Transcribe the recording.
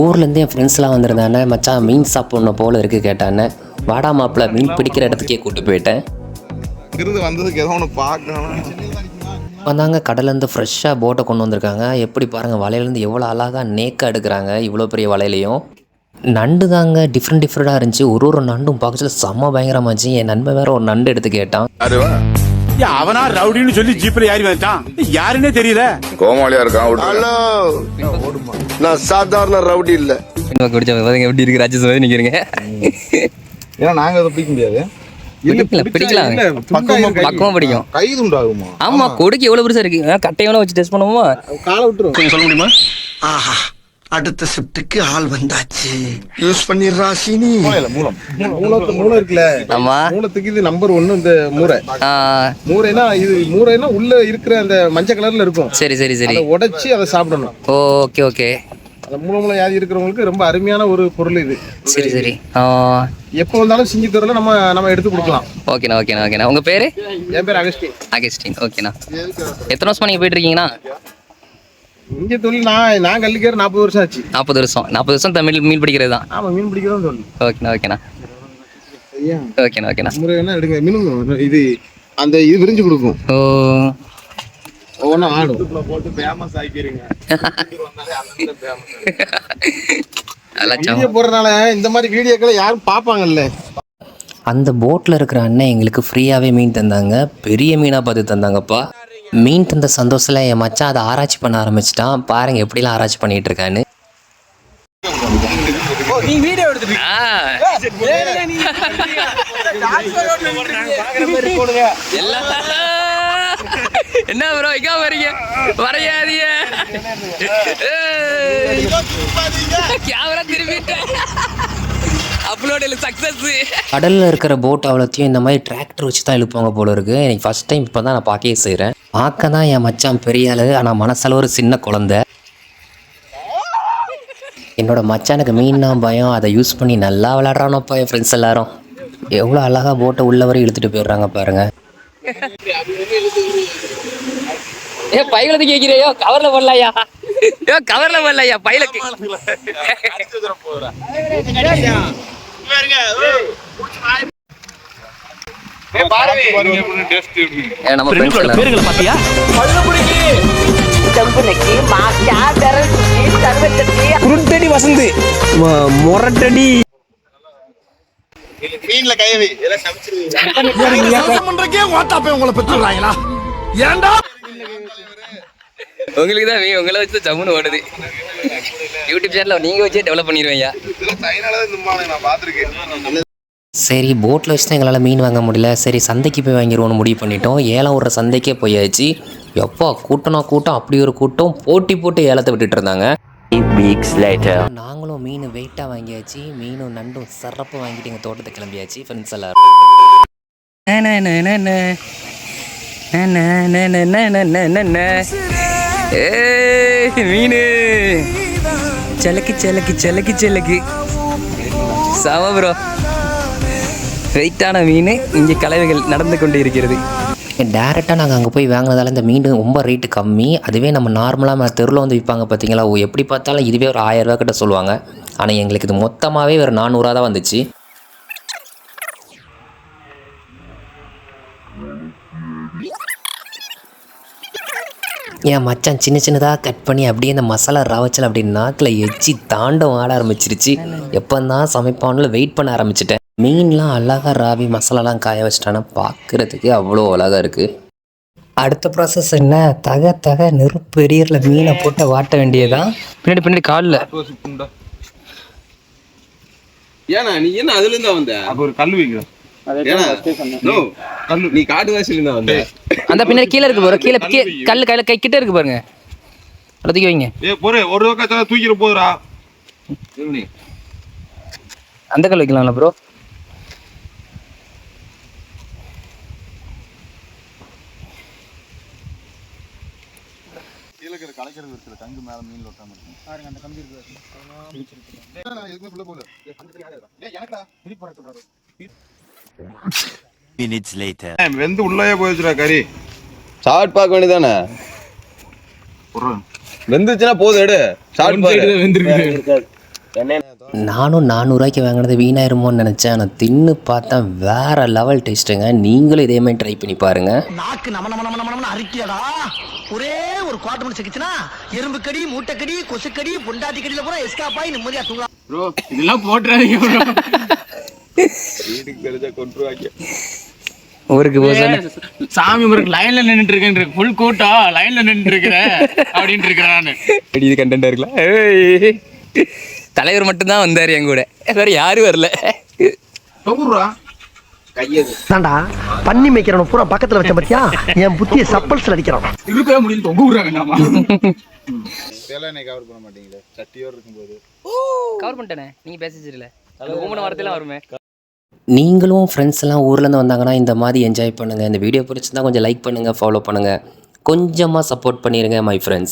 ஊர்லேருந்து என் ஃப்ரெண்ட்ஸ்லாம் வந்திருந்தானே மச்சான் மீன் சாப்பிட்ணும் போல இருக்கு கேட்டானே வாடா மாப்பிள்ள மீன் பிடிக்கிற இடத்துக்கே கூட்டு போயிட்டேன். வந்ததுக்கு ஏதோ ஒன்று பார்க்கணும். வந்தாங்க கடல்லேருந்து ஃப்ரெஷ்ஷாக போட்டை கொண்டு வந்திருக்காங்க. எப்படி பாருங்கள் வலையிலேருந்து எவ்வளோ அழகாக நேக்காக எடுக்கிறாங்க இவ்வளோ பெரிய வலையிலையும். நண்டு தாங்க டிஃப்ரெண்ட் டிஃப்ரெண்ட்டாக இருந்துச்சு. ஒரு ஒரு நண்டும் பார்க்கறதுல செம்ம பயங்கரமாச்சு என் நண்பன் வேற ஒரு நண்டு எடுத்து கேட்டான். அவனா ரவுடின்னு சொல்லி ஜீப்ல ஏறி வந்துட்டான். யாருன்னே தெரியல. கோமாளியா இருக்கான் ஹலோ. நான் சாதாரண ரவுடி இல்ல. குடிச்ச பாருங்க எப்படி இருக்கு? ராஜேஷ் மாதிரி நிற்கிறீங்க ஏன்னா நாங்க அதை பிடிக்க முடியாது. பிடிக்கல, பிடிக்கலாம். பக்குவமா- பிடிக்கும். கை துண்டாகுமா? ஆமா கொடுக்கு எவ்வளோ பெருசாக இருக்கு? கட்டையோட வச்சு டெஸ்ட் பண்ணுவோமா? காலை விட்டுரும். சொல்ல முடியுமா? ஆஹா அடுத்த ஷிஃப்ட்டுக்கு ஆள் வந்தாச்சு. யூஸ் பண்ணிடுறா சீனி. மூலம் மூலம் மூலத்து மூளை இருக்குல்ல? ஆமா. மூலத்துக்கு இது நம்பர் ஒன்னு இந்த மூரை மூரைனா இது மூரைனா உள்ள இருக்கிற அந்த மஞ்சள் கலர்ல இருக்கும். சரி சரி சரி. அதை உடைச்சு அதை சாப்பிடணும். Okay okay. அந்த மூலமுல வியாதி இருக்கிறவங்களுக்கு ரொம்ப அருமையான ஒரு பொருள் இது. சரி சரி. எப்போ வந்தாலும் சிங்கி தரல நம்ம நம்ம எடுத்து கொடுக்கலாம். ஓகேண்ணா ஓகேண்ணா ஓகேண்ணா. உங்கள் பேர்? என் பேர் அகஸ்டின். அகஸ்டின். ஓகேண்ணா. எத்தனை வருஷமா நீங்கள் போயிட்டு இருக்கீங்கண்ணா இங்க தொழில் நான் நான் கல்லிக்கேற நாற்பது வருஷம் ஆச்சு. நாற்பது வருஷம். நாற்பது வருஷம் தமிழ் மீன் பிடிக்கிறது தான். ஆமா மீன் பிடிக்கிறதும் தொழில். ஓகேண்ணா ஓகேண்ணா. ஓகேண்ணா ஓகேண்ணா. முறை என்ன எடுங்க. மீனும் இது அந்த இது விரிஞ்சு கொடுக்கும். ஓ. ஒவ்வொன்றா ஆடும் அதெல்லாம் வீடியோ போடுறதுனால இந்த மாதிரி வீடியோக்களை யாரும் பார்ப்பாங்கல்ல? அந்த போட்டில் இருக்கிற அண்ணன் எங்களுக்கு ஃப்ரீயாகவே மீன் தந்தாங்க. பெரிய மீனாக பார்த்து தந்தாங்கப்பா. மீன் தந்த சந்தோஷத்தில் என் மச்சான் அதை ஆராய்ச்சி பண்ண ஆரம்பிச்சிட்டான். பாருங்க எப்படிலாம் ஆராய்ச்சி பண்ணிட்டு இருக்கான்னு. என்ன ப்ரோ எங்க வரீங்க வரையாதீங்க. கேமரா திரும்பிட்டேன் கடலில் இருக்கிற போட் அவ்வளோத்தையும் இந்த மாதிரி டிராக்டர் வச்சு தான் இழுப்பாங்க போல இருக்கு. எனக்கு ஃபர்ஸ்ட் டைம் இப்போ தான் நான் பார்க்கவே செய்கிறேன் பார்க்க தான் என் மச்சான் பெரிய ஆளு ஆனால் மனசளவு ஒரு சின்ன குழந்தை. என்னோட மச்சானுக்கு மீன்னா பயம் அதை யூஸ் பண்ணி நல்லா விளாட்றானோப்பா என் ஃப்ரெண்ட்ஸ் எல்லாரும். எவ்வளோ அழகாக போட்டை உள்ள வரை இழுத்துட்டு போயிடுறாங்க பாருங்கள் ஏ பையில கேட்கிறியோ கவர்ல போடலையா? ஏ கவர்ல போடலையா பையில நம்ம. பேருங்களை பாத்தியா குருட்டடி வசந்து. முரட்டடி. மீன்ல கையவி. பண்றக்கே ஓட்டாப்பே உங்களை பெற்றுறாங்களா ஏன்டா? உங்களுக்கு தான் மீ உங்களை வச்சு ஜம்முன்னு ஓடுது. யூடியூப் சேனலில் நீங்கள் வச்சே டெவலப் பண்ணிடுவீங்க சரி போட்டில் வச்சு தான் எங்களால் மீன் வாங்க முடியல. சரி சந்தைக்கு போய் வாங்கிடுவோம்னு முடிவு பண்ணிட்டோம். ஏலம் விடுற சந்தைக்கே போயாச்சு. எப்பா கூட்டம்னா கூட்டம் அப்படி ஒரு கூட்டம். போட்டி போட்டு ஏலத்தை விட்டுட்டு இருந்தாங்க. நாங்களும் மீன் வெயிட்டாக வாங்கியாச்சு மீனும் நண்டும் சிறப்பு வாங்கிட்டு எங்கள் தோட்டத்தை கிளம்பியாச்சு ஃப்ரெண்ட்ஸ் எல்லாரும் மீன் செலக்கு செலக்கு செலக்கு செலக்கு சம ப்ரோ வெயிட்டான மீன் இங்கே கலவைகள் நடந்து கொண்டு இருக்கிறது டேரெக்டாக நாங்கள் அங்கே போய் வாங்கினதால இந்த மீன் ரொம்ப ரேட்டு கம்மி. அதுவே நம்ம நார்மலாக தெருவில் வந்து விற்பாங்க பார்த்தீங்களா ஓ எப்படி பார்த்தாலும் இதுவே ஒரு ஆயிரரூவா கிட்ட சொல்லுவாங்க. ஆனால் எங்களுக்கு இது மொத்தமாகவே ஒரு நானூறுரூவா தான் வந்துச்சு. என் மச்சான் சின்ன சின்னதாக கட் பண்ணி அப்படியே அந்த மசாலா ராவச்சல் அப்படின்னு நாக்கில் எச்சி தாண்டம் ஆட ஆரம்பிச்சிருச்சு. எப்போ தான் சமைப்பான்னு வெயிட் பண்ண ஆரம்பிச்சிட்டேன். மீன்லாம் அழகாக ராவி மசாலாலாம் காய வச்சிட்டானா பார்க்குறதுக்கு அவ்வளோ அழகாக இருக்குது அடுத்த ப்ராசஸ் என்ன? தக தக நெருப்பு எரியரில் மீனை போட்டு வாட்ட வேண்டியதான் பின்னாடி பின்னாடி காலில். ஏன்னா நீ என்ன அதுல இருந்தா வந்த? அப்போ ஒரு கல் வைக்கிறோம் நீ காட்டு வாசில இருந்தா வந்த. அந்த பின்னாடி கீழே இருக்கு பாரு கீழே கல் கையில் கை கிட்ட இருக்கு பாருங்க. அடுத்துக்கு வைங்க. ஏ பொறு ஒரு தூக்கிட்டு போதுடா. அந்த கல் வைக்கலாம்ல ப்ரோ கீழே இருக்கிற கலைக்கிறது இருக்கிற தங்கு மேல மீன் ஒட்டாம இருக்கும் பாருங்க அந்த கம்பி இருக்கு எதுவுமே ஃபுல்லா போல எனக்கா? வெந்து உள்ளே போயிடுச்சுடா கறி. ஷார்ட் பார்க்க வேண்டியதானே வெந்துச்சுன்னா போதும் எடு. ஷார்ட் பாரு. நானும் நானூறுரூவாய்க்கு வாங்கினது வீணாயிருமோன்னு நினச்சேன். ஆனால் தின்னு பார்த்தா வேற லெவல் டேஸ்ட்டுங்க நீங்களும் இதே மாதிரி ட்ரை பண்ணி பாருங்கள் நாக்கு நம நம நம நம அரிக்கியடா. ஒரே ஒரு குவாட்டர் மணி சிக்கிச்சுனா எறும்பு கடி மூட்டைக்கடி கொசுக்கடி பொண்டாட்டி கடியில பூரா எஸ்காப் ஆகி நிம்மதியா தூங்கலாம். ப்ரோ இதெல்லாம் போட்டுறாதீங்க ப்ரோ வீட்டுக்கு தெரிஞ்சா கொண்டுருவாங்க ஊருக்கு போக சாமி முருக்கு லைன்ல நின்னுட்டு இருக்கேன் ஃபுல் கூட்டம் லைன்ல நின்னுட்டு இருக்கிறேன் அப்படின்ட்டு இருக்கிறேன் நானு. இது கண்டென்ட்டா இருக்கலாம் ஏய். தலைவர் மட்டும்தான் வந்தாரு என் கூட. வேற யாரும் வரல. தாண்டா பண்ணி மேய்க்கிறவன பூரா பக்கத்துல வச்ச பத்தியா? என் புத்திய சப்பல்ஸ்ல அடிக்கிறான். இருக்கவே முடியல தொங்க விடுறாங்க நாம தேலானை கவர் பண்ண மாட்டீங்களே? சட்டியோர் இருக்கும்போது. கவர் பண்ணிட்டேனே. நீங்க பேசிச்சிருல ஊமன வாரத்தையெல்லாம் வருமே. நீங்களும் ஃப்ரெண்ட்ஸ் எல்லாம் ஊர்லேருந்து வந்தாங்கன்னா இந்த மாதிரி என்ஜாய் பண்ணுங்கள் இந்த வீடியோ பிடிச்சிருந்தா கொஞ்சம் லைக் பண்ணுங்கள் ஃபாலோ பண்ணுங்கள் கொஞ்சமாக சப்போர்ட் பண்ணிடுங்க மை ஃப்ரெண்ட்ஸ்